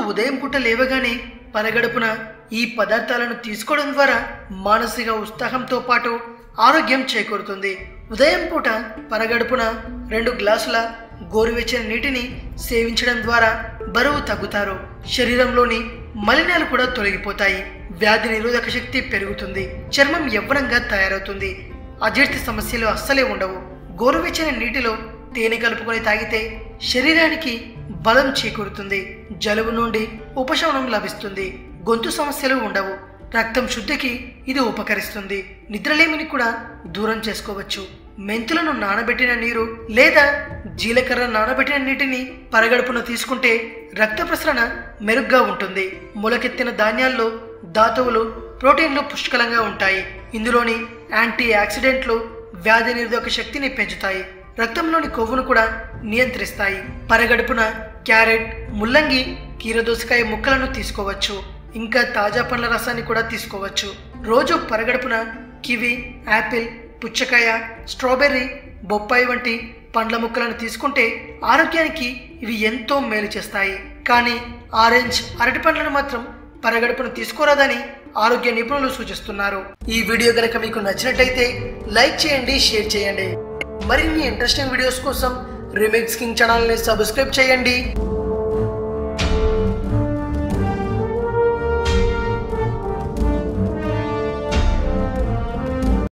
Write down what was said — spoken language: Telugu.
ఉదయం పూట లేవగానే పరగడుపున ఈ పదార్థాలను తీసుకోవడం ద్వారా మానసిక ఉత్సాహంతో పాటు ఆరోగ్యం చేకూరుతుంది. ఉదయం పూట పరగడుపున రెండు గ్లాసుల గోరువెచ్చని నీటిని సేవించడం ద్వారా బరువు తగ్గుతారు. శరీరంలోని మలినాలు కూడా తొలగిపోతాయి. వ్యాధి నిరోధక శక్తి పెరుగుతుంది. చర్మం యవ్వనంగా తయారవుతుంది. అజీర్తి సమస్యలు అస్సలే ఉండవు. గోరువెచ్చని నీటిలో తేనె కలుపుకొని తాగితే శరీరానికి బలం చేకూరుతుంది. జలుబు నుండి ఉపశమనం లభిస్తుంది. గొంతు సమస్యలు ఉండవు. రక్తం శుద్ధికి ఇది ఉపకరిస్తుంది. నిద్రలేమిని కూడా దూరం చేసుకోవచ్చు. మెంతులను నానబెట్టిన నీరు లేదా జీలకర్ర నానబెట్టిన నీటిని పరగడుపున తీసుకుంటే రక్త ప్రసరణ మెరుగ్గా ఉంటుంది. మొలకెత్తిన ధాన్యాల్లో ధాతువులు ప్రోటీన్లు పుష్కలంగా ఉంటాయి. ఇందులోని యాంటీ ఆక్సిడెంట్లు వ్యాధి నిరోధక శక్తిని పెంచుతాయి. రక్తంలోని కొవ్వును కూడా నియంత్రిస్తాయి. పరగడుపున క్యారెట్ ముల్లంగి కీరదోసకాయ ముక్కలను తీసుకోవచ్చు. ఇంకా తాజా పండ్ల రసాన్ని కూడా తీసుకోవచ్చు. రోజు పరగడుపున కివి యాపిల్ పుచ్చకాయ స్ట్రాబెర్రీ బొప్పాయి వంటి పండ్ల ముక్కలను తీసుకుంటే ఆరోగ్యానికి ఇవి ఎంతో మేలు చేస్తాయి. కానీ ఆరెంజ్ అరటి పండ్లను మాత్రం పరగడుపున తీసుకోరాదని ఆరోగ్య నిపుణులు సూచిస్తున్నారు. ఈ వీడియో గనక మీకు నచ్చినట్లయితే లైక్ చేయండి షేర్ చేయండి. మరిన్ని ఇంట్రెస్టింగ్ వీడియోస్ కోసం రిమిక్స్ కింగ్ ఛానల్ని సబ్స్క్రైబ్ చేయండి.